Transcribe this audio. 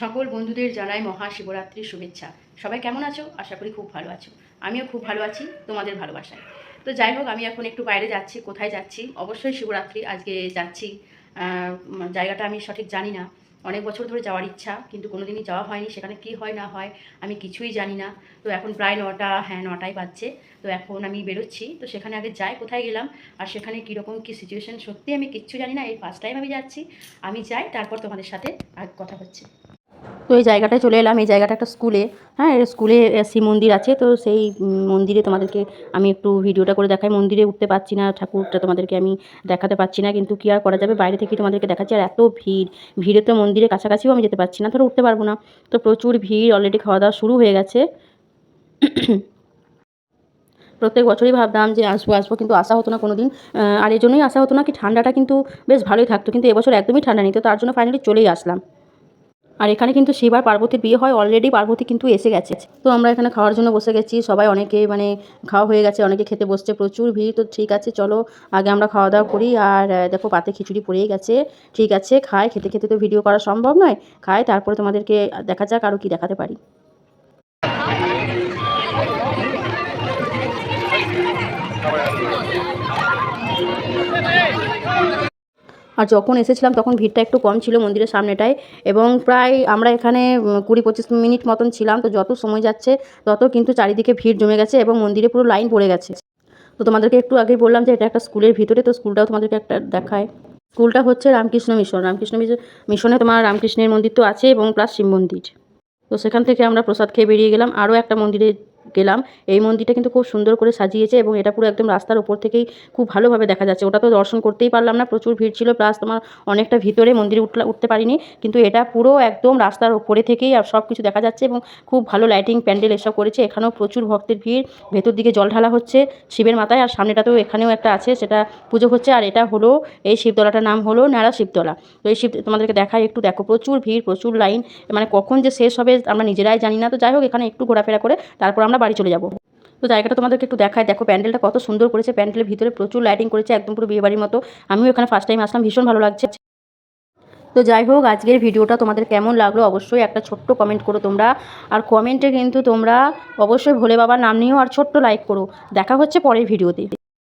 সকল বন্ধুদের জানাই মহাশিবরাত্রির শুভেচ্ছা। সবাই কেমন আছো? আশা করি খুব ভালো আছো। আমিও খুব ভালো আছি, তোমাদের ভালোবাসায়। তো যাই হোক, আমি এখন একটু বাইরে যাচ্ছি, কোথায় যাচ্ছি? অবশ্যই শিবরাত্রি, আজকে যাচ্ছি জায়গাটা আমি সঠিক জানি না। অনেক বছর ধরে যাওয়ার ইচ্ছা, কিন্তু কোনোদিনই যাওয়া হয়নি। সেখানে কি হয়, না হয়, আমি কিছুই জানি না। তো এখন প্রায় নটা হ্যাঁ নটাই বাজছে। তো এখন আমি বেরোচ্ছি। তো সেখানে আগে যাই, কোথায় গেলাম, আর সেখানে কীরকম কী সিচুয়েশন সত্যি আমি কিচ্ছু জানি না। এই ফার্স্ট টাইম আমি যাচ্ছি। আমি যাই, তারপর তোমাদের সাথে আর কথা হচ্ছে। তো এই জায়গাটায় চলে এলাম। এই জায়গাটা একটা স্কুলে। হ্যাঁ স্কুলে শিব মন্দির আছে, তো সেই মন্দিরে তোমাদেরকে আমি একটু ভিডিওটা করে দেখাই। মন্দিরে উঠতে পারছি না, ঠাকুরটা তোমাদেরকে আমি দেখাতে পারছি না, কিন্তু কী আর করা যাবে? বাইরে থেকেই তোমাদেরকে দেখাচ্ছি, আর এত ভিড়। ভিড়ে তো মন্দিরের কাছাকাছিও আমি যেতে পারছি না, ধরো উঠতে পারব না। তো প্রচুর ভিড় অলরেডি খাওয়া দাওয়া শুরু হয়ে গেছে। প্রত্যেক বছরই ভাবতাম যে আসব আসব, কিন্তু আসা হতো না কোনো দিন আর এই জন্যই আসা হতো না কি? ঠান্ডাটা কিন্তু বেশ ভালোই থাকতো, কিন্তু এবছর একদমই ঠান্ডা নেই, তো তার জন্য ফাইনালি চলেই আসলাম। আর এখানে কিন্তু সেবার পার্বতীর বিয়ে হয় অলরেডি পার্বতী কিন্তু এসে গেছে। তো আমরা এখানে খাওয়ার জন্য বসে গেছি, সবাই অনেকে মানে খাওয়া হয়ে গেছে, অনেকে খেতে বসছে প্রচুর ভিড়। তো ঠিক আছে, চলো আগে আমরা খাওয়া দাওয়া করি। আর দেখো পাতে খিচুড়ি পড়েই গেছে। ঠিক আছে খায় খেতে খেতে তো ভিডিও করা সম্ভব নয়। খায় তারপরে তোমাদেরকে দেখা যাক আরও কি দেখাতে পারি। আর যখন এসেছিলাম তখন ভিড়টা একটু কম ছিল মন্দিরের সামনেটায় এবং প্রায় আমরা এখানে কুড়ি পঁচিশ মিনিট মতন ছিলাম। তো যত সময় যাচ্ছে, তত কিন্তু চারিদিকে ভিড় জমে গেছে এবং মন্দিরে পুরো লাইন পড়ে গেছে। তো তোমাদেরকে একটু আগেই বললাম যে এটা একটা স্কুলের ভিতরে, তো স্কুলটাও তোমাদেরকে একটা দেখায়। স্কুলটা হচ্ছে রামকৃষ্ণ মিশন। রামকৃষ্ণ মিশন তোমার রামকৃষ্ণের মন্দির তো আছে এবং প্লাস শিব মন্দির। তো সেখান থেকে আমরা প্রসাদ খেয়ে বেরিয়ে গেলাম। আরও একটা মন্দিরে গেলাম। এই মন্দিরটা কিন্তু খুব সুন্দর করে সাজিয়েছে এবং এটা পুরো একদম রাস্তার ওপর থেকেই খুব ভালোভাবে দেখা যাচ্ছে। ওটা তো দর্শন করতেই পারলাম না, প্রচুর ভিড় ছিল, প্লাস তোমার অনেকটা ভিতরে মন্দিরে উঠলা, উঠতে পারিনি। কিন্তু এটা পুরো একদম রাস্তার ওপরে থেকেই আর সব কিছু দেখা যাচ্ছে এবং খুব ভালো লাইটিং প্যান্ডেল এসব করেছে। এখানেও প্রচুর ভক্তের ভিড়, ভেতর দিকে জল ঢালা হচ্ছে শিবের মাথায় আর সামনেটাতেও এখানেও একটা আছে, সেটা পুজো হচ্ছে। আর এটা হলো, এই শিবতলাটার নাম হলো ন্যাড়া শিবতলা। তো এই শিব, তোমাদেরকে দেখাই একটু, দেখো প্রচুর ভিড়, প্রচুর লাইন মানে কখন যে শেষ হবে আমরা নিজেরাই জানি না। তো যাই হোক, এখানে একটু ঘোরাফেরা করে তারপর আমরা বাড়ি চলে যাব। তো জায়গাটা তোমাদেরকে একটু দেখায় দেখো, প্যান্ডেলটা কত সুন্দর করেছে। প্যান্ডেলের ভিতরে প্রচুর লাইটিং করেছে, একদম পুরো বিয়েবাড়ির মতো। আমিও এখানে ফার্স্ট টাইম আসলাম, ভীষণ ভালো লাগছে। তো যাই হোক, আজকের ভিডিওটা তোমাদের কেমন লাগল অবশ্যই একটা ছোট্ট কমেন্ট করো তোমরা। আর কমেন্টে কিন্তু তোমরা অবশ্যই ভোলে বাবার নাম নিয়েও আর ছোট্ট লাইক করো। দেখা হচ্ছে পরের ভিডিওতে।